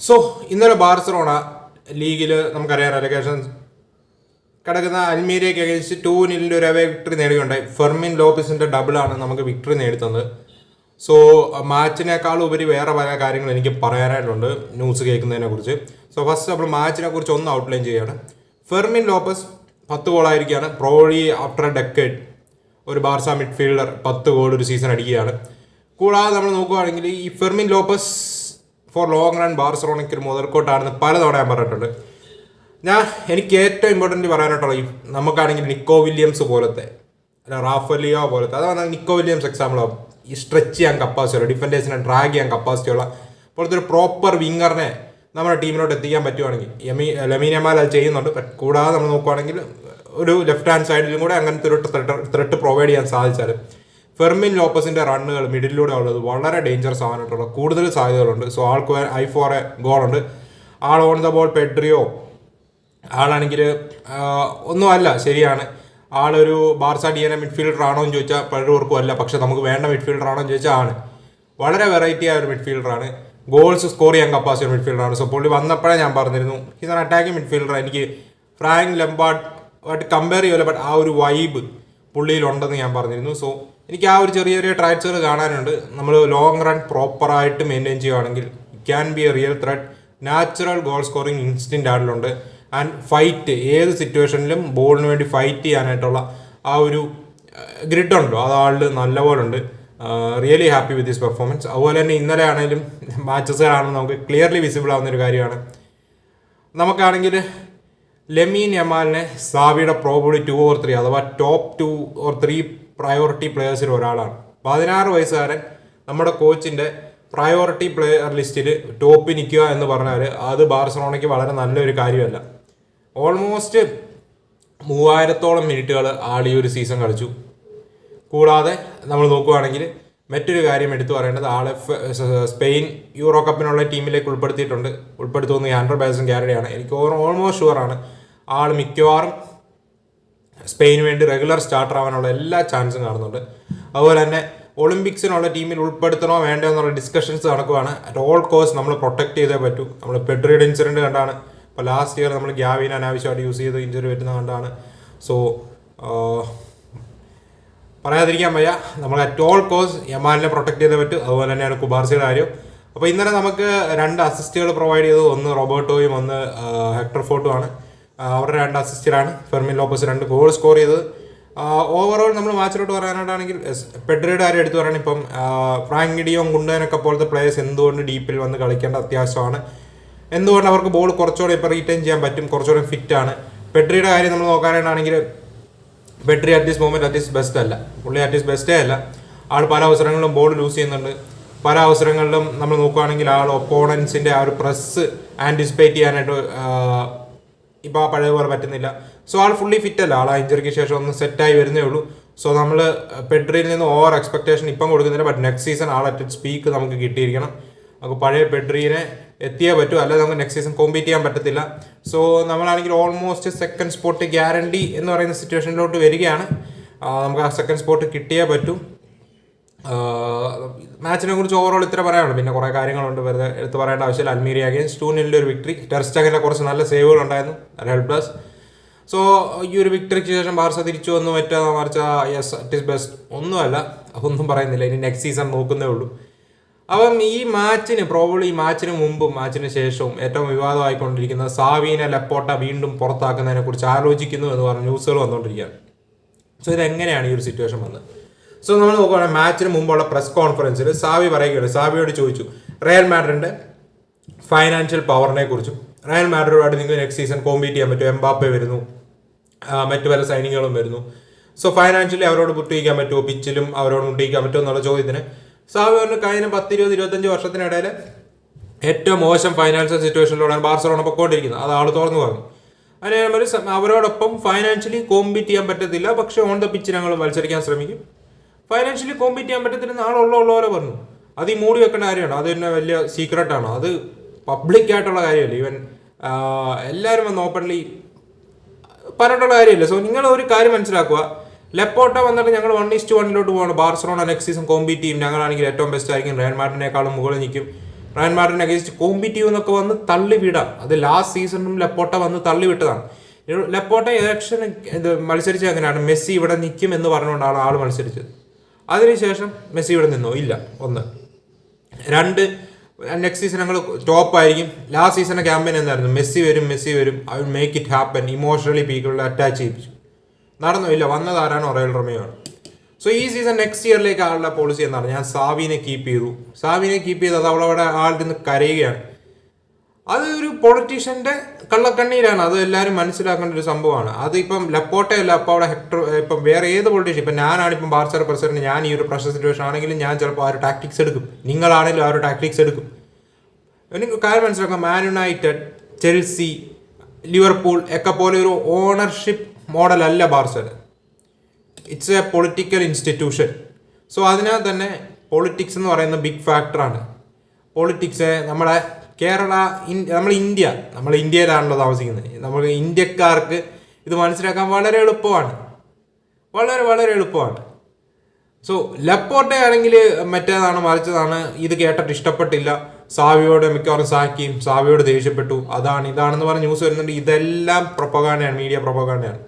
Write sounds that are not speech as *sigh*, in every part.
So ഇന്നലെ Barcelona ലീഗിൽ നമുക്കറിയാം റെലഗേഷൻ കിടക്കുന്ന അൽമീരിയയ്ക്ക് അഗേൻസ്റ്റ് ടു നിലിന്റെ ഒരു അവേ വിക്ടറി നേടുകയുണ്ടായി ഫെർമിൻ ലോപ്പിസിന്റെ ഡബിളാണ് നമുക്ക് വിക്ടറി നേടിത്തന്നത്. സോ മാച്ചിനേക്കാൾ ഉപരി വേറെ പല കാര്യങ്ങൾ എനിക്ക് പറയാനായിട്ടുണ്ട് ന്യൂസ് കേൾക്കുന്നതിനെ കുറിച്ച് സോ ഫസ്റ്റ് നമ്മൾ മാച്ചിനെ കുറിച്ച് ഒന്ന് ഔട്ട്ലൈൻ ചെയ്യുകയാണ് ഫെർമിൻ ലോപ്പസ് പത്ത് ഗോളായിരിക്കുകയാണ് പ്രോളി ആഫ്റ്റർ ഡെക്കേഡ് ഒരു ബാർസ മിഡ്ഫീൽഡർ പത്ത് ഗോൾ ഒരു സീസൺ അടിക്കുകയാണ്. കൂടാതെ നമ്മൾ നോക്കുകയാണെങ്കിൽ ഈ Fermin Lopez for long run ബാർസലോണയ്ക്ക് ഒരു മുതൽക്കോട്ടാണെന്ന് പലതവണ ഞാൻ പറഞ്ഞിട്ടുണ്ട്. ഞാൻ എനിക്ക് ഏറ്റവും ഇമ്പോർട്ടന്റ് പറയാനായിട്ടുള്ള ഈ നമുക്കാണെങ്കിൽ നിക്കോ വില്യംസ് പോലത്തെ അല്ല റാഫലിയോ പോലത്തെ അതാണ് നിക്കോ വില്യംസ് എക്സാമ്പിളാവും ഈ സ്ട്രെച്ച് ചെയ്യാൻ കപ്പാസിറ്റി ഉള്ള ഡിഫൻഡേഴ്സിനെ ഡ്രാഗ് ചെയ്യാൻ കപ്പാസിറ്റി ഉള്ള പോലത്തെ ഒരു പ്രോപ്പർ വിങ്ങറിനെ നമ്മുടെ ടീമിലോട്ട് എത്തിക്കാൻ പറ്റുവാണെങ്കിൽ യമി ലമീനമാൽ അത് ചെയ്യുന്നുണ്ട്. കൂടാതെ നമ്മൾ നോക്കുവാണെങ്കിൽ ഒരു ലെഫ്റ്റ് ഹാൻഡ് സൈഡിലും കൂടെ അങ്ങനത്തെ ഒരു ത്രെട്ട് പ്രൊവൈഡ് ചെയ്യാൻ സാധിച്ചാൽ ഫെർമിൻ ലോപ്പസിന്റെ റണ്ണുകൾ മിഡിലൂടെ ഉള്ളത് വളരെ ഡേഞ്ചറസ് ആവാനായിട്ടുള്ള കൂടുതൽ സാധ്യതകളുണ്ട്. സോ ആൾക്ക് ഐ ഫോർ എ ഗോളുണ്ട് ആൾ ഓൺ ദ ബോൾ പെഡ്രിയോ. ആളാണെങ്കിൽ ഒന്നുമല്ല ശരിയാണ്. ആളൊരു Barca D N A midfielder ആണോ എന്ന് ചോദിച്ചാൽ പലർക്കും അല്ല. പക്ഷെ നമുക്ക് വേണ്ട മിഡ്ഫീൽഡർ ആണോ എന്ന് ചോദിച്ചാൽ ആണ്. വളരെ വെറൈറ്റി ആയ ഒരു മിഡ്ഫീൽഡറാണ് ഗോൾസ് സ്കോർ ചെയ്യാൻ കപ്പാസിറ്റി മിഡ്ഫീൽഡറാണ് സോ പുള്ളി വന്നപ്പോഴേ ഞാൻ പറഞ്ഞിരുന്നു ഇതാണ് അറ്റാക്കിംഗ് മിഡ്ഫീൽഡർ എനിക്ക് ഫ്രാങ്ക് ലംബാർട്ട് ആയിട്ട് കമ്പയർ ചെയ്യുമല്ലോ ബട്ട് ആ ഒരു വൈബ് പുള്ളിയിലുണ്ടെന്ന് ഞാൻ പറഞ്ഞിരുന്നു. സോ എനിക്ക് ആ ഒരു ചെറിയ ചെറിയ ട്രാക്സുകൾ കാണാനുണ്ട്. നമ്മൾ ലോങ് റൺ പ്രോപ്പറായിട്ട് മെയിന്റെയിൻ ചെയ്യുകയാണെങ്കിൽ can be a real threat natural goal scoring instinct ആയിട്ടുണ്ട് ആൻഡ് ഫൈറ്റ് ഏത് സിറ്റുവേഷനിലും ബോളിന് വേണ്ടി ഫൈറ്റ് ചെയ്യാനായിട്ടുള്ള ആ ഒരു ഗ്രിഡ് ഉണ്ടല്ലോ. അത് ആളിൽ നല്ലപോലെ ഉണ്ട് really happy with this performance അതുപോലെ തന്നെ ഇന്നലെ ആണെങ്കിലും മാച്ചസ് കാണുമ്പോൾ നമുക്ക് ക്ലിയർലി വിസിബിൾ ആവുന്ന ഒരു കാര്യമാണ്. നമുക്കാണെങ്കിൽ ലെമീൻ യമാലിനെ സാവിയുടെ പ്രോബിളി ടു ഓർ ത്രീ അഥവാ top two or three priority പ്ലെയേഴ്സിൽ ഒരാളാണ്. പതിനാറ് വയസ്സുകാരൻ നമ്മുടെ കോച്ചിന്റെ പ്രയോറിറ്റി പ്ലെയർ ലിസ്റ്റിൽ ടോപ്പിൽ നിൽക്കുക എന്ന് പറഞ്ഞാൽ അത് ബാർസലോണയ്ക്ക് വളരെ നല്ലൊരു കാര്യമല്ല. ഓൾമോസ്റ്റ് മൂവായിരത്തോളം മിനിറ്റുകൾ ആൾ ഈ ഒരു സീസൺ കളിച്ചു. കൂടാതെ നമ്മൾ നോക്കുകയാണെങ്കിൽ മറ്റൊരു കാര്യം എടുത്തു പറയേണ്ടത് ആളെ സ്പെയിൻ യൂറോ കപ്പിനുള്ള ടീമിലേക്ക് ഉൾപ്പെടുത്തിയിട്ടുണ്ട്. ഉൾപ്പെടുത്തുമെന്ന് ഹൺഡ്രഡ് ബാസൻ ഗ്യാരണ്ടിയാണ് എനിക്ക് ഓൾമോസ്റ്റ് ഷുവറാണ് ആൾ മിക്കവാറും സ്പെയിന് വേണ്ടി റെഗുലർ സ്റ്റാർട്ടർ ആവാനുള്ള എല്ലാ ചാൻസും കാണുന്നുണ്ട്. അതുപോലെ തന്നെ ഒളിമ്പിക്സിനുള്ള ടീമിൽ ഉൾപ്പെടുത്തണോ വേണ്ടോ എന്നുള്ള ഡിസ്കഷൻസ് നടക്കുവാണ്. അറ്റ് ഓൾ കോസ്റ്റ് നമ്മൾ പ്രൊട്ടക്ട് ചെയ്തേ പറ്റൂ. നമ്മൾ പെഡ്രിയുടെ ഇൻസിഡന്റ് കണ്ടാണ്. ഇപ്പോൾ ലാസ്റ്റ് ഇയർ നമ്മൾ ഗ്യാവിൻ അനാവശ്യമായിട്ട് യൂസ് ചെയ്ത് ഇഞ്ചുറി വരുന്ന കണ്ടാണ്. സോ പറയാതിരിക്കാൻ വയ്യ. നമ്മൾ അറ്റ് ഓൾ കോസ് യമാലിനെ പ്രൊട്ടക്ട് ചെയ്തേ പറ്റും. അതുപോലെ തന്നെയാണ് കുബാർസിയുടെ കാര്യം. അപ്പോൾ ഇന്നലെ നമുക്ക് രണ്ട് അസിസ്റ്റുകൾ പ്രൊവൈഡ് ചെയ്തത് ഒന്ന് റോബർട്ടോയും ഒന്ന് ഹെക്ടർ ഫോട്ടോ ആണ്. അവരുടെ രണ്ട് അസിസ്റ്റിലാണ് ഫെർമിൻ ലോപ്പസ് രണ്ട് ഗോൾ സ്കോർ ചെയ്തത്. ഓവറോൾ നമ്മൾ മാച്ചിലോട്ട് പറയാനായിട്ടാണെങ്കിൽ പെഡ്രയുടെ കാര്യം എടുത്തു പറയണം ഇപ്പം ഫ്രാങ്ക് ഗിഡിയോം ഗുണ്ടനൊക്കെ പോലത്തെ പ്ലേയേഴ്സ് എന്തുകൊണ്ട് ഡീപ്പിൽ വന്ന് കളിക്കേണ്ട അത്യാവശ്യമാണ്. എന്തുകൊണ്ട് അവർക്ക് ബോൾ കുറച്ചുകൂടെ ഇപ്പോൾ റീറ്റൈൻ ചെയ്യാൻ പറ്റും കുറച്ചുകൂടെ ഫിറ്റാണ് പെഡ്രിയുടെ കാര്യം നമ്മൾ നോക്കാനായിട്ടാണെങ്കിൽ Pedri at this this best അല്ല. പുള്ളി അറ്റ് ബെസ്റ്റേ അല്ല. ആൾ പല അവസരങ്ങളിലും ബോൾ ലൂസ് ചെയ്യുന്നുണ്ട്. പല അവസരങ്ങളിലും നമ്മൾ നോക്കുകയാണെങ്കിൽ ആൾ ഒപ്പോണൻസിന്റെ ആ ഒരു പ്രസ് ആന്റിസിപ്പേറ്റ് ചെയ്യാനായിട്ട് ഇപ്പോൾ ആ പഴയ പോലെ പറ്റുന്നില്ല. സോ ആൾ ഫുള്ളി ഫിറ്റ് അല്ല. ആൾ ആ ഇഞ്ചറിക്ക് ശേഷം ഒന്ന് സെറ്റായി വരുന്നേ ഉള്ളൂ. സോ നമ്മൾ പെഡ്രിയിൽ നിന്ന് ഓവർ എക്സ്പെക്ടേഷൻ ഇപ്പം കൊടുക്കുന്നില്ല. ബട്ട് നെക്സ്റ്റ് സീസൺ ആൾ അറ്റ് സ്പീക്ക് നമുക്ക് കിട്ടിയിരിക്കണം. നമുക്ക് പഴയ പെഡ്രീനെ എത്തിയേ പറ്റൂ. അല്ലാതെ നമുക്ക് നെക്സ്റ്റ് സീസൺ കോമ്പീറ്റ് ചെയ്യാൻ പറ്റത്തില്ല. സോ നമ്മളാണെങ്കിൽ ഓൾമോസ്റ്റ് സെക്കൻഡ് സ്പോട്ട് ഗ്യാരണ്ടി എന്ന് പറയുന്ന സിറ്റുവേഷനിലോട്ട് വരികയാണ്. നമുക്ക് ആ സെക്കൻഡ് സ്പോട്ട് കിട്ടിയേ പറ്റൂ. മാച്ചിനെ കുറിച്ച് ഓവറോൾ ഇത്ര പറയാനുള്ളൂ. പിന്നെ കുറേ കാര്യങ്ങളുണ്ട് വെറുതെ എടുത്ത് പറയേണ്ട ആവശ്യമില്ല. അൽമീരിയ അഗേൻസ്റ്റ് ടു നിലിന്റെ ഒരു വിക്ടറി ടെർസ്റ്റഗിന്റെ കുറച്ച് നല്ല സേവുകൾ ഉണ്ടായിരുന്നു. ഹെൽപ് പ്ലസ് സോ ഈ ഒരു വിക്ടറിക്ക് ശേഷം ബാർസ തിരിച്ചു വന്നു. മറ്റേ മറിച്ച യെസ് ഇറ്റ് ഇസ് ബെസ്റ്റ് ഒന്നുമല്ല. ഒന്നും പറയുന്നില്ല. ഇനി നെക്സ്റ്റ് സീസൺ നോക്കുന്നേ ഉള്ളൂ. അപ്പം ഈ മാച്ചിന് പ്രോബ്ലി ഈ മാച്ചിന് മുമ്പും മാച്ചിന് ശേഷവും ഏറ്റവും വിവാദമായിക്കൊണ്ടിരിക്കുന്ന സാവീന ലപ്പോട്ട വീണ്ടും പുറത്താക്കുന്നതിനെ കുറിച്ച് ആലോചിക്കുന്നു എന്ന് പറഞ്ഞ ന്യൂസുകൾ വന്നുകൊണ്ടിരിക്കുകയാണ് സോ ഇതെങ്ങനെയാണ് ഈ ഒരു സിറ്റുവേഷൻ വന്നത്? സോ നമ്മൾ നോക്കുകയാണെങ്കിൽ മാച്ചിന് മുമ്പുള്ള പ്രസ് കോൺഫറൻസിൽ സാവി പറയുകയാണ്. സാവിയോട് ചോദിച്ചു റയൽ മാഡ്രിഡിന്റെ ഫൈനാൻഷ്യൽ പവറിനെ കുറിച്ചും റയൽ മാഡ്രിഡുമായിട്ട് നിങ്ങൾക്ക് നെക്സ്റ്റ് സീസൺ കോമ്പീറ്റ് ചെയ്യാൻ പറ്റും എംബാപ്പെ വരുന്നു മറ്റു പല സൈനികളും വരുന്നു. സോ ഫൈനാൻഷ്യലി അവരോട് മുട്ടിയിക്കാൻ പറ്റുമോ? പിച്ചിലും അവരോട് മുട്ടിയിക്കാൻ പറ്റുമോ എന്നുള്ള ചോദ്യത്തിന് സാവി പറഞ്ഞു കഴിഞ്ഞ പത്തിരുപത് ഇരുപത്തഞ്ച് വർഷത്തിനിടയിൽ ഏറ്റവും മോശം ഫൈനാൻഷ്യൽ സിറ്റുവേഷനിലൂടെയാണ് ബാർസലോണ പൊക്കോണ്ടിരിക്കുന്നത്. അത് ആൾ തുറന്നു പറഞ്ഞു. അതിന് അവരോടൊപ്പം ഫൈനാൻഷ്യലി കോമ്പീറ്റ് ചെയ്യാൻ പറ്റത്തില്ല. പക്ഷേ ഓൺ ദ പിച്ച് ഞങ്ങൾ മത്സരിക്കാൻ ശ്രമിക്കും. ഫൈനാൻഷ്യലി കോമ്പീറ്റ് ചെയ്യാൻ പറ്റത്തില്ലെന്ന് ആളുള്ള ഉള്ള പോലെ പറഞ്ഞു. അത് ഈ മൂടി വെക്കേണ്ട കാര്യമാണ്. അത് തന്നെ വലിയ സീക്രട്ടാണ് അത് പബ്ലിക് ആയിട്ടുള്ള കാര്യമല്ല. ഈവൻ എല്ലാവരും വന്ന് ഓപ്പൺലി പറഞ്ഞിട്ടുള്ള കാര്യമില്ല. സോ നിങ്ങൾ ഒരു കാര്യം മനസ്സിലാക്കുക. ലെപ്പോട്ട വന്നിട്ട് ഞങ്ങൾ വൺ ഈസ്റ്റ് വണ്ണിലോട്ട് പോകണം ബാർസലോണ നെക്സ്റ്റ് സീസൺ കോമ്പീറ്റ് ചെയ്യും. ഞങ്ങളാണെങ്കിൽ ഏറ്റവും ബെസ്റ്റ് ആയിരിക്കും. റയൻ മാർട്ടിനേക്കാളും മുകളിൽ നിൽക്കും. റയൻ മാർട്ടിനെ അഗേൻസ്റ്റ് ചെയ്യും എന്നൊക്കെ വന്ന് തള്ളി വിടാം. അത് ലാസ്റ്റ് സീസണിലും ലെപ്പോട്ട വന്ന് തള്ളി വിട്ടതാണ്. ലപ്പോട്ട ഇലക്ഷൻ ഇത് മത്സരിച്ചത് അങ്ങനെയാണ് മെസ്സി ഇവിടെ നിൽക്കും എന്ന് പറഞ്ഞുകൊണ്ടാണ് ആൾ മത്സരിച്ചത്. അതിനുശേഷം മെസ്സി ഇവിടെ നിന്നോ. ഇല്ല ഒന്ന്. രണ്ട് നെക്സ്റ്റ് സീസൺ ഞങ്ങൾ ടോപ്പ് ആയിരിക്കും. ലാസ്റ്റ് സീസണിലെ ക്യാമ്പയിൻ എന്തായിരുന്നു? മെസ്സി വരും മെസ്സി വരും. I will make it happen emotionally പീപ്പിളിൽ attach ചെയ്യിപ്പിച്ചു നടന്നു? ഇല്ല വന്നതാരാണ് ഒറയൽ റൊമിയോ ആണ്. സോ ഈ സീസൺ നെക്സ്റ്റ് ഇയറിലേക്ക് ആളുടെ പോളിസി എന്താണ്? ഞാൻ സാവിനെ കീപ്പ് ചെയ്തു. സാവിനെ കീപ്പ് ചെയ്തത് അവളവിടെ ആളുടെ നിന്ന് കരയുകയാണ്. അത് ഒരു പൊളിറ്റീഷ്യന്റെ കള്ളക്കണ്ണീരാണ്. അത് എല്ലാവരും മനസ്സിലാക്കേണ്ട ഒരു സംഭവമാണ്. അത് ഇപ്പം ലപ്പോട്ടയല്ല അപ്പോൾ അവിടെ ഹെക്ടർ ഇപ്പം വേറെ ഏത് പൊളിറ്റീഷ്യൻ ഇപ്പം ഞാനാണ് ഇപ്പം ബാർസർ പ്രസിഡന്റ് ഞാൻ ഈ ഒരു പ്രഷർ സിറ്റുവേഷൻ ആണെങ്കിലും ഞാൻ ചിലപ്പോൾ ആ ഒരു ടാക്ടിക്സ് എടുക്കും. നിങ്ങളാണെങ്കിലും ആ ഒരു ടാക്ടിക്സ് എടുക്കും. എനിക്ക് കാര്യം മനസ്സിലാക്കാം. മാൻ യുണൈറ്റഡ് ചെൽസി ലിവർപൂൾ ഒക്കെ പോലെ ഒരു ഓണർഷിപ്പ് മോഡലല്ല ബാർസൽ it's a political institution so അതിനാൽ തന്നെ പൊളിറ്റിക്സ് എന്ന് പറയുന്ന ബിഗ് ഫാക്ടറാണ് പൊളിറ്റിക്സ് നമ്മളെ കേരള നമ്മൾ ഇന്ത്യ നമ്മൾ ഇന്ത്യയിലാണല്ലോ താമസിക്കുന്നത്. നമ്മൾ ഇന്ത്യക്കാർക്ക് ഇത് മനസ്സിലാക്കാൻ വളരെ എളുപ്പമാണ്. വളരെ വളരെ എളുപ്പമാണ്. സോ ലപ്പോട്ടെ ആണെങ്കിൽ മറ്റേതാണ് മറിച്ചതാണ് ഇത് കേട്ടിട്ട് ഇഷ്ടപ്പെട്ടില്ല. സാവിയോട് മിക്കവാറും സാക്കിയും സാവിയോട് ദേഷ്യപ്പെട്ടു. അതാണ് ഇതാണെന്ന് പറഞ്ഞ ന്യൂസ് വരുന്നുണ്ട്. ഇതെല്ലാം പ്രൊപ്പഗാണ്ടയാണ് മീഡിയ പ്രൊപ്പഗാണ്ടയാണ്.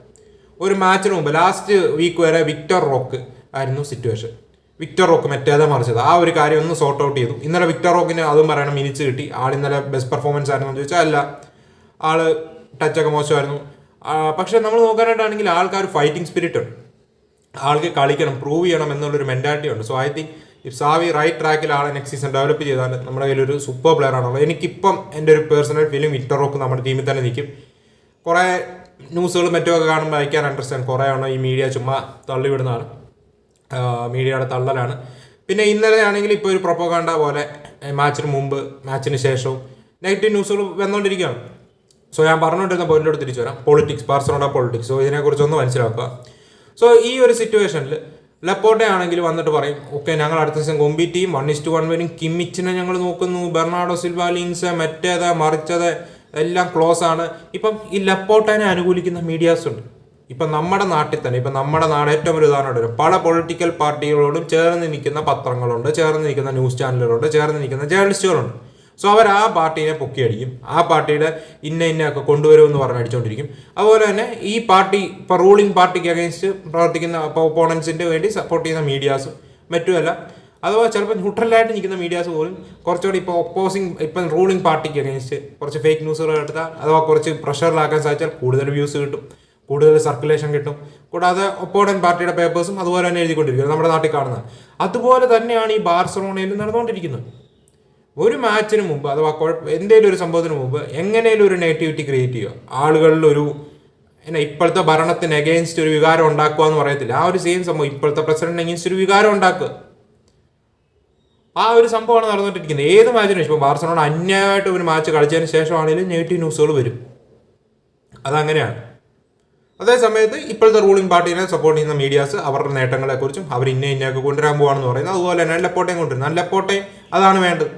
ഒരു മാച്ചിന് മുമ്പ് ലാസ്റ്റ് വീക്ക് വരെ വിക്ടർ റോക്ക് ആയിരുന്നു സിറ്റുവേഷൻ വിക്ടർ റോക്ക് മറ്റേതാ മറിച്ചത്? ആ ഒരു കാര്യം ഒന്ന് സോർട്ട് ഔട്ട് ചെയ്തു. ഇന്നലെ വിക്ടർ റോക്കിന് അതും പറയണം മിനിറ്റ്സ് കിട്ടി. ആൾ ഇന്നലെ ബെസ്റ്റ് പെർഫോമൻസ് ആയിരുന്നു എന്ന് ചോദിച്ചാൽ അല്ല. ആൾ ടച്ചൊക്കെ മോശമായിരുന്നു. പക്ഷെ നമ്മൾ നോക്കാനായിട്ടാണെങ്കിൽ ആൾക്കാർ ഫൈറ്റിംഗ് സ്പിരിറ്റ് ഉണ്ട്. ആൾക്ക് കളിക്കണം പ്രൂവ് ചെയ്യണം എന്നുള്ളൊരു മെന്റാലിറ്റി ഉണ്ട്. So I think if Xavi right ട്രാക്കിൽ ആളെ നെക്സ്റ്റ് സീസൺ ഡെവലപ്പ് ചെയ്താൽ നമ്മുടെ കയ്യിൽ ഒരു സൂപ്പർ പ്ലെയർ ആണുള്ളത്. എനിക്കിപ്പം എന്റെ ഒരു പേഴ്സണൽ ഫീലിംഗ് വിക്ടർ റോക്ക് നമ്മുടെ ടീമിൽ തന്നെ നിൽക്കും. കുറേ ന്യൂസുകളും മറ്റുമൊക്കെ കാണുമ്പോൾ ഐ ക്യാൻ അണ്ടർസ്റ്റാൻഡ് കുറേ ആണോ ഈ മീഡിയ ചുമ്മാ തള്ളിവിടുന്നതാണ്. മീഡിയയുടെ തള്ളലാണ്. പിന്നെ ഇന്നലെ ആണെങ്കിൽ ഇപ്പോൾ ഒരു പ്രൊപ്പോകാണ്ട പോലെ മാച്ചിന് മുമ്പ് മാച്ചിന് ശേഷവും നെഗറ്റീവ് ന്യൂസുകൾ വന്നുകൊണ്ടിരിക്കുകയാണ്. സോ ഞാൻ പറഞ്ഞുകൊണ്ടിരുന്ന പോയിന്റോട് തിരിച്ചു വരാം. പൊളിറ്റിക്സ് ബാർസലോണ പൊളിറ്റിക്സ് സോ ഇതിനെക്കുറിച്ചൊന്ന് മനസ്സിലാക്കുക. സോ ഈ ഒരു സിറ്റുവേഷനിൽ ലപ്പോട്ടെ ആണെങ്കിൽ വന്നിട്ട് പറയും ഓക്കെ ഞങ്ങൾ അടുത്ത ദിവസം കോമ്പീറ്റ് ചെയ്യും വൺ ഇസ് ടു വൺ വരും കിമ്മിച്ചിനെ ഞങ്ങൾ നോക്കുന്നു. ബെർണാഡോ സിൽവ ലിങ്സ് മറ്റേത് മറിച്ചത് എല്ലാം ക്ലോസ് ആണ്. ഇപ്പം ഈ ലപ്പോട്ടനെ അനുകൂലിക്കുന്ന മീഡിയാസ് ഉണ്ട്. ഇപ്പം നമ്മുടെ നാട്ടിൽ തന്നെ ഇപ്പം നമ്മുടെ നാട് ഏറ്റവും ഒരു ഉദാഹരണം പല പൊളിറ്റിക്കൽ പാർട്ടികളോടും ചേർന്ന് നിൽക്കുന്ന പത്രങ്ങളുണ്ട് ചേർന്ന് നിൽക്കുന്ന ന്യൂസ് ചാനലുകളുണ്ട് ചേർന്ന് നിൽക്കുന്ന ജേർണലിസ്റ്റുകളുണ്ട് സോ അവർ ആ പാർട്ടീനെ പൊക്കിയടിക്കും. ആ പാർട്ടിയുടെ ഇന്ന ഇന്ന ഒക്കെ കൊണ്ടുവരുമെന്ന് പറഞ്ഞ് അടിച്ചുകൊണ്ടിരിക്കും അതുപോലെ തന്നെ ഈ പാർട്ടി ഇപ്പോൾ റൂളിംഗ് പാർട്ടിക്ക് അഗേൻസ്റ്റ് പ്രവർത്തിക്കുന്ന ഒപ്പോണൻസിന്റെ വേണ്ടി സപ്പോർട്ട് ചെയ്യുന്ന മീഡിയാസും മറ്റുമല്ല. അഥവാ ചിലപ്പോൾ ന്യൂട്രലായിട്ട് നിൽക്കുന്ന മീഡിയാസ് പോലും കുറച്ചുകൂടി ഇപ്പോൾ ഒപ്പോസിങ് ഇപ്പം റൂളിംഗ് പാർട്ടിക്ക് അഗേൻസ്റ്റ് കുറച്ച് ഫേക്ക് ന്യൂസുകൾ എടുത്താൽ അഥവാ കുറച്ച് പ്രഷറിലാക്കാൻ സാധിച്ചാൽ കൂടുതൽ വ്യൂസ് കിട്ടും. കൂടുതൽ സർക്കുലേഷൻ കിട്ടും. കൂടാതെ ഒപ്പോടൻ പാർട്ടിയുടെ പേപ്പേഴ്സും അതുപോലെ തന്നെ എഴുതിക്കൊണ്ടിരിക്കുന്നത് നമ്മുടെ നാട്ടിൽ കാണുന്നത്. അതുപോലെ തന്നെയാണ് ഈ ബാർസലോണയിൽ നടന്നുകൊണ്ടിരിക്കുന്നത്. ഒരു മാച്ചിന് മുമ്പ് അഥവാ എന്തെങ്കിലും ഒരു സംഭവത്തിന് മുമ്പ് എങ്ങനെയും ഒരു നെഗറ്റിവിറ്റി ക്രിയേറ്റ് ചെയ്യുക. ആളുകളിൽ ഒരു എന്നാ ഇപ്പോഴത്തെ ഭരണത്തിന് എഗെയിൻസ്റ്റ് ഒരു വികാരം ഉണ്ടാക്കുക എന്ന് പറയത്തില്ല. ആ ഒരു സെയിം സംഭവം ഇപ്പോഴത്തെ പ്രസിഡന്റ് എഗെയിൻസ്റ്റ് ഒരു വികാരം ഉണ്ടാക്കുക. ആ ഒരു സംഭവമാണ് നടന്നുകൊണ്ടിരിക്കുന്നത്. ഏത് മാച്ചിനും ഇപ്പോൾ ബാർസലോണ അന്യായമായിട്ട് ഒരു മാച്ച് കളിച്ചതിന് ശേഷമാണെങ്കിലും നെഗറ്റീവ് ന്യൂസുകൾ വരും. അതങ്ങനെയാണ്. അതേ സമയത്ത് ഇപ്പോഴത്തെ റൂളിംഗ് പാർട്ടീനെ സപ്പോർട്ട് ചെയ്യുന്ന മീഡിയാസ് അവരുടെ നേട്ടങ്ങളെക്കുറിച്ചും അവർ ഇന്ന ഇന്നയൊക്കെ കൊണ്ടുവരാൻ പോവാണെന്ന് പറയുന്നത് അതുപോലെ തന്നെ നല്ലപ്പോട്ടയും കൊണ്ടുവരുന്നത് നല്ലപ്പോട്ടയും അതാണ് വേണ്ടത്.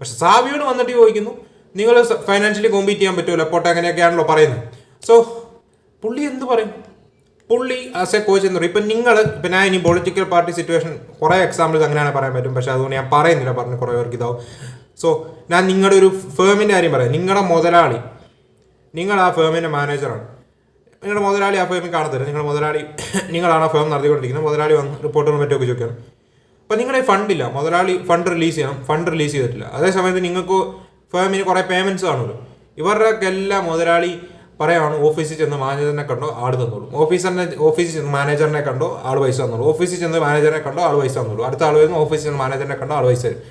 പക്ഷെ സാവിയോട് വന്നിട്ട് ചോദിക്കുന്നു നിങ്ങൾ ഫൈനാൻഷ്യലി കോമ്പീറ്റ് ചെയ്യാൻ പറ്റുമോ? ലപ്പോട്ട അങ്ങനെയൊക്കെയാണല്ലോ പറയുന്നത്? സോ പുള്ളി എന്ത് പറയും? പുള്ളി ആസ് എ കോച്ച് എന്ന് പറയും. ഇപ്പം നിങ്ങൾ ഇപ്പം ഞാൻ ഇനി പൊളിറ്റിക്കൽ പാർട്ടി സിറ്റുവേഷൻ കുറേ എക്സാമ്പിൾസ് അങ്ങനെയാണ് പറയാൻ പറ്റും. പക്ഷേ അതുകൊണ്ട് ഞാൻ പറയുന്നില്ല പറഞ്ഞ് കുറേ പേർക്ക് ഇതാവും. സോ ഞാൻ നിങ്ങളുടെ ഒരു ഫേമിന്റെ കാര്യം പറയാം. നിങ്ങളുടെ മുതലാളി നിങ്ങൾ ആ ഫേമിന്റെ മാനേജറാണ് നിങ്ങളുടെ മുതലാളി ആ ഫേമിൽ കാണത്തില്ല. നിങ്ങളുടെ മുതലാളി നിങ്ങളാണ് ആ ഫേം നടത്തിക്കൊണ്ടിരിക്കുന്നത്. മുതലാളി വന്ന് റിപ്പോർട്ടുകൾ മറ്റൊക്കെ ചോദിക്കണം അപ്പോൾ നിങ്ങളുടെ ഫണ്ടില്ല മുതലാളി ഫണ്ട് റിലീസ് ചെയ്യണം. ഫണ്ട് റിലീസ് ചെയ്തിട്ടില്ല. അതേസമയത്ത് നിങ്ങൾക്ക് ഫേമിന് കുറേ പേയ്മെന്റ്സ് കാണുമല്ലോ. ഇവരുടെയൊക്കെ എല്ലാ മുതലാളി പറയുകയാണ് ഓഫീസിൽ ചെന്ന് മാനേജറിനെ കണ്ടോ ആട് തന്നോളൂ. ഓഫീസറിനെ ഓഫീസിൽ ചെന്ന് മാനേജറിനെ കണ്ടോ ആൾ പൈസ തന്നോളൂ. ഓഫീസിൽ ചെന്ന് മാനേജറിനെ കണ്ടോ ആൾ പൈസ തന്നോളൂ. അടുത്ത ആൾ വരുന്നു ഓഫീസിൽ ചെന്ന് മാനേജറിനെ കണ്ടോ ആൾ പൈസ തരും.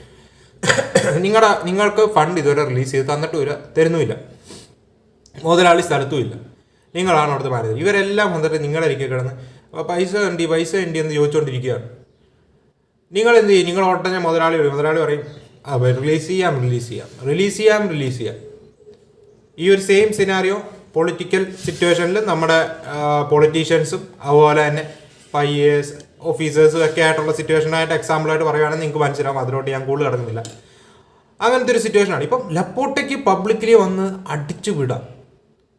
*coughs* നിങ്ങളുടെ നിങ്ങൾക്ക് ഫണ്ട് ഇതുവരെ റിലീസ് ചെയ്ത് തന്നിട്ടുമില്ല തരുന്നുമില്ല. മുതലാളി സ്ഥലത്തുമില്ല നിങ്ങളാണ് അവിടുത്തെ മാനേജർ. ഇവരെല്ലാം വന്നിട്ട് നിങ്ങളുടെ ഇരിക്കുക കിടന്ന് "അപ്പൊ പൈസ ഉണ്ട് പൈസ ഉണ്ട് എന്ന് ചോദിച്ചുകൊണ്ടിരിക്കുകയാണ് നിങ്ങൾ എന്ത് ചെയ്യും? നിങ്ങൾ ഉടനെ മുതലാളി വരും മുതലാളി പറയും അപ്പോൾ റിലീസ് ചെയ്യാം റിലീസ് ചെയ്യാം. റിലീസ് ചെയ്യാം റിലീസ് ചെയ്യാം. ഈ ഒരു സെയിം സിനാറിയോ പൊളിറ്റിക്കൽ സിറ്റുവേഷനിൽ നമ്മുടെ പൊളിറ്റീഷ്യൻസും അതുപോലെ തന്നെ ഐ എ ഓഫീസേഴ്സും ഒക്കെ ആയിട്ടുള്ള സിറ്റുവേഷനായിട്ട് എക്സാമ്പിളായിട്ട് പറയുകയാണെങ്കിൽ നിങ്ങൾക്ക് മനസ്സിലാവും. അതിലോട്ട് ഞാൻ കൂടുതൽ കിടക്കുന്നില്ല. അങ്ങനത്തെ ഒരു സിറ്റുവേഷനാണ് ഇപ്പം ലപ്പോട്ടയ്ക്ക് പബ്ലിക്കലി വന്ന് അടിച്ചു വിടാം.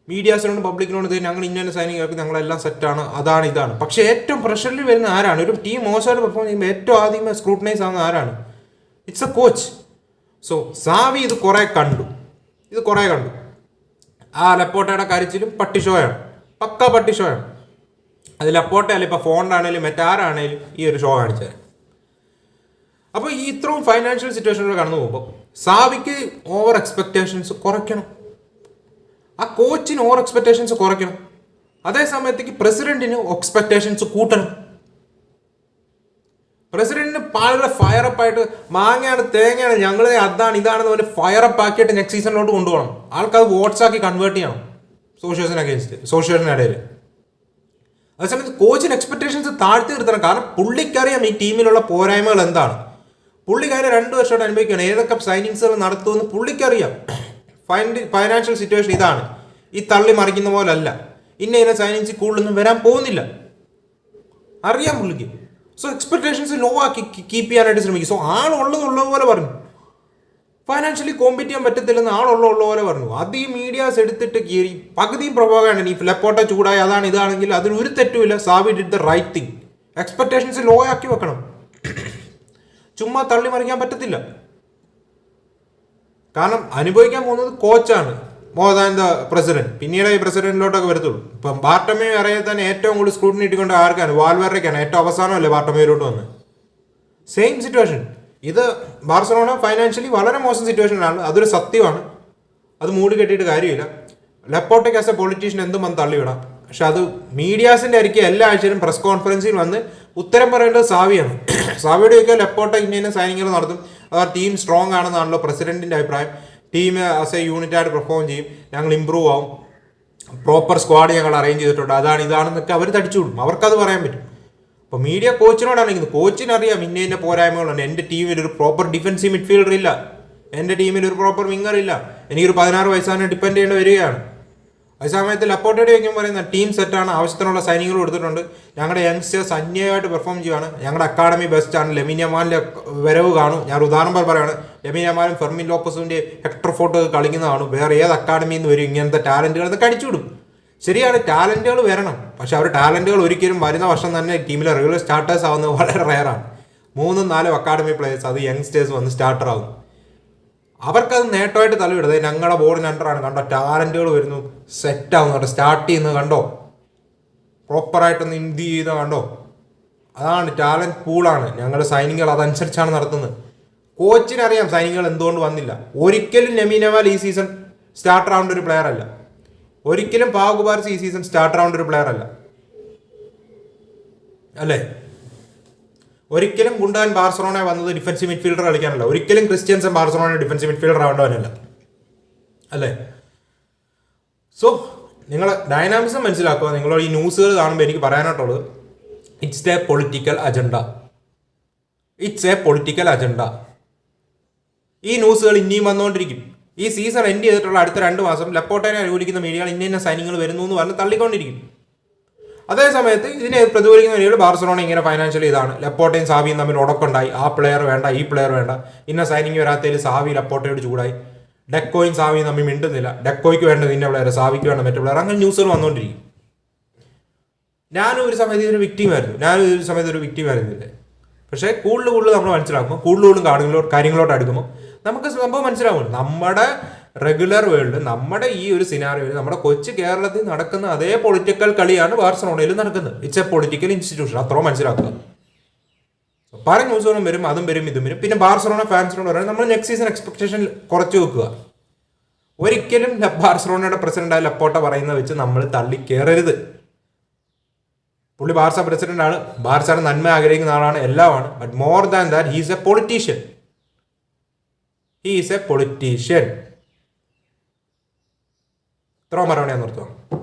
മീഡിയാസിനോട് പബ്ലിക്കിനോട് ഇത് ഞങ്ങൾ ഇന്ന സൈനിങ് ആക്കി ഞങ്ങളെല്ലാം സെറ്റാണ് അതാണ് ഇതാണ്. പക്ഷേ ഏറ്റവും പ്രഷറിൽ വരുന്ന ആരാണ്? ഒരു ടീം മോശമായിട്ട് പെർഫോം ചെയ്യുമ്പോൾ ഏറ്റവും ആദ്യം സ്ക്രൂട്ടനൈസ് ആവുന്ന ആരാണ്? It's a coach so Xavi ഇത് കുറേ കണ്ടു. ഇത് കുറേ കണ്ടു. ആ ലപ്പോട്ടയുടെ കരച്ചിലും പട്ടിഷോയാണ് പക്ക പട്ടിഷോയാണ് അത് ലപ്പോട്ടയല്ല ഇപ്പോൾ ഫോണിലാണേലും മറ്റാരാണേലും ഈ ഒരു ഷോ കാണിച്ചത്. അപ്പോൾ ഈ ഇത്രയും ഫൈനാൻഷ്യൽ സിറ്റുവേഷനിലൂടെ കടന്നു പോകുമ്പോൾ സാവിക്ക് ഓവർ എക്സ്പെക്റ്റേഷൻസ് കുറയ്ക്കണം. ആ കോച്ചിന് ഓവർ എക്സ്പെക്റ്റേഷൻസ് കുറയ്ക്കണം. അതേ സമയത്തേക്ക് പ്രസിഡന്റിന് എക്സ്പെക്റ്റേഷൻസ് കൂട്ടണം. പ്രസിഡന്റിന് ഫയർ ഫയറപ്പ് ആയിട്ട് മാങ്ങയാണ് തേങ്ങയാണ് ഞങ്ങൾ അതാണ് ഇതാണെന്ന് പറഞ്ഞ് ഫയറപ്പ് ആക്കിയിട്ട് നെക്സ്റ്റ് സീസണിലോട്ട് കൊണ്ടുപോകണം. ആൾക്കത് വോട്ട്സാക്കി കൺവേർട്ട് ചെയ്യണം. സോഷ്യൽസിന് അഗേൻസ്റ്റ് സോഷ്യലിനിടയിൽ അതേസമയത്ത് കോച്ചിന് എക്സ്പെക്ടേഷൻസ് താഴ്ത്തി നിർത്തണം. കാരണം പുള്ളിക്കറിയാം ഈ ടീമിലുള്ള പോരായ്മകൾ എന്താണ്. പുള്ളിക്കാരെ രണ്ട് വർഷമായിട്ട് അനുഭവിക്കണം ഏതൊക്കെ സൈനിങ്സുകൾ നടത്തുമെന്ന് പുള്ളിക്കറിയാം. ഫൈനാൻഷ്യൽ സിറ്റുവേഷൻ ഇതാണ്. ഈ തള്ളി മറിക്കുന്ന പോലല്ല. ഇന്ന ഇന്ന സൈനിങ്സ് കൂടുതലൊന്നും വരാൻ പോകുന്നില്ല. അറിയാം പുള്ളിക്ക്. സോ എക്സ്പെക്ടേഷൻസ് ലോ ആക്കി കീപ്പ് ചെയ്യാനായിട്ട് ശ്രമിക്കും. സോ ആളുള്ളത് ഉള്ളത് പോലെ പറഞ്ഞു. ഫൈനാൻഷ്യലി കോമ്പീറ്റ് ചെയ്യാൻ പറ്റത്തില്ലെന്ന് ആളുള്ള ഉള്ള പോലെ പറഞ്ഞു. അത് ഈ മീഡിയാസ് എടുത്തിട്ട് കീറി. പകുതിയും പ്രഭാവമാണ് ഈ ഫ്ലപ്പോട്ട ചൂടായി അതാണ് ഇതാണെങ്കിൽ അതിന് ഒരു തെറ്റുമില്ല Xavi did the right thing expectations low ആക്കി വെക്കണം. ചുമ്മാ തള്ളി മറിക്കാൻ പറ്റത്തില്ല. കാരണം അനുഭവിക്കാൻ പോകുന്നത് കോച്ചാണ് മോർ ദാൻ ദ പ്രസിഡന്റ് പിന്നീട് ഈ പ്രസിഡന്റിലോട്ടൊക്കെ വരത്തുള്ളൂ. ഇപ്പം ബാർട്ടമേ അറിയാൻ തന്നെ ഏറ്റവും കൂടുതൽ സ്ക്രൂട്ടിനി ഇട്ടുകൊണ്ട് ആർക്കാണ്? വാൽവേറയ്ക്കാണ് ഏറ്റവും അവസാനമല്ലേ ബാർട്ടമേയിലോട്ട് വന്ന്? സെയിം സിറ്റുവേഷൻ ഇത് ബാർസലോണ ഫൈനാൻഷ്യലി വളരെ മോശം സിറ്റുവേഷനിലാണ് അതൊരു സത്യമാണ്. അത് മൂടി കെട്ടിയിട്ട് കാര്യമില്ല. ലെപ്പോട്ടയ്ക്ക് ആസ് എ പൊളിറ്റീഷ്യൻ എന്തും വന്ന് തള്ളിവിടാം. പക്ഷെ അത് മീഡിയാസിന്റെ ആയിരിക്കും എല്ലാ ആഴ്ചയിലും പ്രസ് കോൺഫറൻസിൽ വന്ന് ഉത്തരം പറയേണ്ടത് സാവിയാണ്. *clears throat* സാവിയുടെ ഒക്കെ ലെപ്പോട്ട സൈനികർ നടത്തും. ടീം സ്ട്രോങ് ആണെന്നാണല്ലോ പ്രസിഡന്റിന്റെ അഭിപ്രായം. ടീം ആസ് എ യൂണിറ്റ് ആയിട്ട് പെർഫോം ചെയ്യും. ഞങ്ങൾ ഇമ്പ്രൂവ് ആവും. പ്രോപ്പർ സ്ക്വാഡ് ഞങ്ങൾ അറേഞ്ച് ചെയ്തിട്ടുണ്ട്. അതാണ് ഇതാണെന്നൊക്കെ അവർ തടിച്ചു വിടും അവർക്കത് പറയാൻ പറ്റും. അപ്പോൾ മീഡിയ കോച്ചിനോടാണെങ്കിൽ കോച്ചിനറിയാം ഇന്ന ഇന്ന പോരായ്മകളുണ്ട് എന്റെ ടീമിൽ ഒരു പ്രോപ്പർ ഡിഫൻസീവ് മിഡ്ഫീൽഡർ ഇല്ല. എന്റെ ടീമിൽ ഒരു പ്രോപ്പർ വിങ്ങർ ഇല്ല. എനിക്കൊരു പതിനാറ് വയസ്സാണ് ഡിപ്പെൻഡ് ചെയ്യേണ്ടി വരികയാണ്. അതേ സമയത്ത് ലപ്പോട്ടയുടെ ഒക്കെ പറയുന്ന ടീം സെറ്റാണ് ആവശ്യത്തിനുള്ള സൈനികൾ കൊടുത്തിട്ടുണ്ട്. ഞങ്ങളുടെ യങ്സ്റ്റേഴ്സ് അന്യമായിട്ട് പെർഫോം ചെയ്യുകയാണ് ഞങ്ങളുടെ അക്കാഡമി ബെസ്റ്റാണ് ആണ്. ലെമിനിയമാലിന്റെ വരവ് കാണും. ഞാൻ ഉദാഹരണം പറയുകയാണ് ലെമിനിയമാലും ഫെർമിൻ ലോപ്പസിന്റെ ഹെക്ടർ ഫോട്ടോ കളിക്കുന്നതാണ് വേറെ ഏത് അക്കാഡമിയിൽ നിന്ന് വരും ഇങ്ങനത്തെ ടാലന്റുകൾ അത് കടിച്ചുവിടും ശരിയാണ് ടാലന്റുകൾ വരണം. പക്ഷേ അവർ ടാലന്റുകൾ ഒരിക്കലും വരുന്ന വർഷം തന്നെ ടീമിലെ റെഗുലർ സ്റ്റാർട്ടേഴ്സ് ആവുന്നത് വളരെ റയറാണ് മൂന്നും നാലും അക്കാഡമി പ്ലേയേഴ്സ് അത് യങ്സ്റ്റേഴ്സ് വന്ന് സ്റ്റാർട്ടർ ആവും. അവർക്കത് നേട്ടമായിട്ട് തലവിടുന്നത് ഞങ്ങളുടെ ബോർഡിന് അണ്ടറാണ് കണ്ടോ? ടാലന്റുകൾ വരുന്നു. സെറ്റ് ആവുന്നു കേട്ടോ. സ്റ്റാർട്ട് ചെയ്യുന്നത് കണ്ടോ? പ്രോപ്പറായിട്ടൊന്ന് ഇന്ത്യ ചെയ്ത് കണ്ടോ? അതാണ് ടാലന്റ് പൂളാണ് ഞങ്ങൾ സൈനികൾ അതനുസരിച്ചാണ് നടത്തുന്നത്. കോച്ചിനറിയാം സൈനികൾ എന്തുകൊണ്ട് വന്നില്ല. ഒരിക്കലും നമീൻ നവാൽ ഈ സീസൺ സ്റ്റാർട്ട് റൗണ്ട് ഒരു പ്ലെയർ അല്ല. ഒരിക്കലും പാകുബാർസ് ഈ സീസൺ സ്റ്റാർട്ട് റൗണ്ട് ഒരു പ്ലെയർ അല്ല. അല്ലേ? ഒരിക്കലും ഗുണ്ടാൻ ബാർസലോണ വന്നത് ഡിഫൻസീവ് മിഡ്ഫീൽഡർ കളിക്കാനല്ല. ഒരിക്കലും ക്രിസ്ത്യൻസൻ ബാർസലോണ ഡിഫൻസീവ് മിഡ്ഫീൽഡർ ആവേണ്ടവനല്ല. അല്ലേ? സോ നിങ്ങൾ ഡൈനാമിസം മനസ്സിലാക്കുക. നിങ്ങൾ ഈ ന്യൂസുകൾ കാണുമ്പോൾ എനിക്ക് പറയാനായിട്ടുള്ളത് it's a political agenda it's a political agenda ഈ ന്യൂസുകൾ ഇനിയും വന്നുകൊണ്ടിരിക്കും. ഈ സീസൺ എൻഡ് ചെയ്തിട്ടുള്ള അടുത്ത രണ്ട് മാസം ലപ്പോട്ടേനെ അനുകൂലിക്കുന്ന മീഡിയകൾ ഇന്ന ഇന്ന സൈനിങ്ങൾ വരുന്നു എന്ന് പറഞ്ഞ് തള്ളിക്കൊണ്ടിരിക്കും. അതേ സമയത്ത് ഇതിനെ പ്രതികൂലിക്കുന്ന രീതിയിൽ ബാർസലോണ ഇങ്ങനെ ഫൈനാൻഷ്യൽ ഇതാണ്. ലപ്പോട്ടയും സാവിയും തമ്മിൽ ഉടക്കുണ്ടായി ആ പ്ലെയർ വേണ്ട ഈ പ്ലെയർ വേണ്ട. ഇന്ന സൈനിങ് വരാത്തതിൽ സാവി ലപ്പോട്ടയോട് ചൂടായി. ഡെക്കോയും സാവിയും തമ്മിൽ മിണ്ടുന്നില്ല. ഡെക്കോയ്ക്ക് വേണ്ടത് ഇന്ന പ്ലെയർ സാവിക്ക് വേണ്ട മറ്റേ പ്ലെയർ അങ്ങനെ ന്യൂസുകൾ വന്നുകൊണ്ടിരിക്കും ഞാനും ഒരു സമയത്ത് ഇതിന് വിക്ടിം ആയിരുന്നു. ഞാനും ഒരു സമയത്ത് ഒരു വിക്ടിം ആയിരുന്നില്ലേ. പക്ഷേ കൂടുതൽ കൂടുതൽ നമ്മൾ മനസ്സിലാക്കുമ്പോൾ കൂടുതൽ കൂടുതൽ കാര്യങ്ങളോട് കാര്യങ്ങളോട്ട് അടുക്കുമ്പോൾ നമുക്ക് സംഭവം മനസ്സിലാവും നമ്മുടെ റെഗുലർ വേൾഡ് നമ്മുടെ ഈ ഒരു സിനാറിയോയിൽ നമ്മുടെ കൊച്ചു കേരളത്തിൽ നടക്കുന്ന അതേ പൊളിറ്റിക്കൽ കളിയാണ് ബാർസലോണയിൽ നടക്കുന്നത്. ഇറ്റ്സ് എ പൊളിറ്റിക്കൽ ഇൻസ്റ്റിറ്റ്യൂഷൻ അത്രോ മനസ്സിലാക്കുക. പല ന്യൂസുകളും വരും അതും വരും ഇതും വരും. പിന്നെ ബാർസലോണ ഫാൻസിനോട് പറയുന്നത് നമ്മൾ നെക്സ്റ്റ് സീസൺ എക്സ്പെക്ടേഷൻ കുറച്ച് വെക്കുക. ഒരിക്കലും ബാർസലോണയുടെ പ്രസിഡന്റായ ലപ്പോട്ട പറയുന്ന വെച്ച് നമ്മൾ തള്ളി കയറരുത് പുള്ളി ബാർസ ആണ്. ബാർസയുടെ നന്മ ആഗ്രഹിക്കുന്ന ആളാണ് എല്ലാമാണ്. But more than that he's a politician he's a politician ഇത്രയും മറുപടി ഞാൻ നിർത്തുവാണ്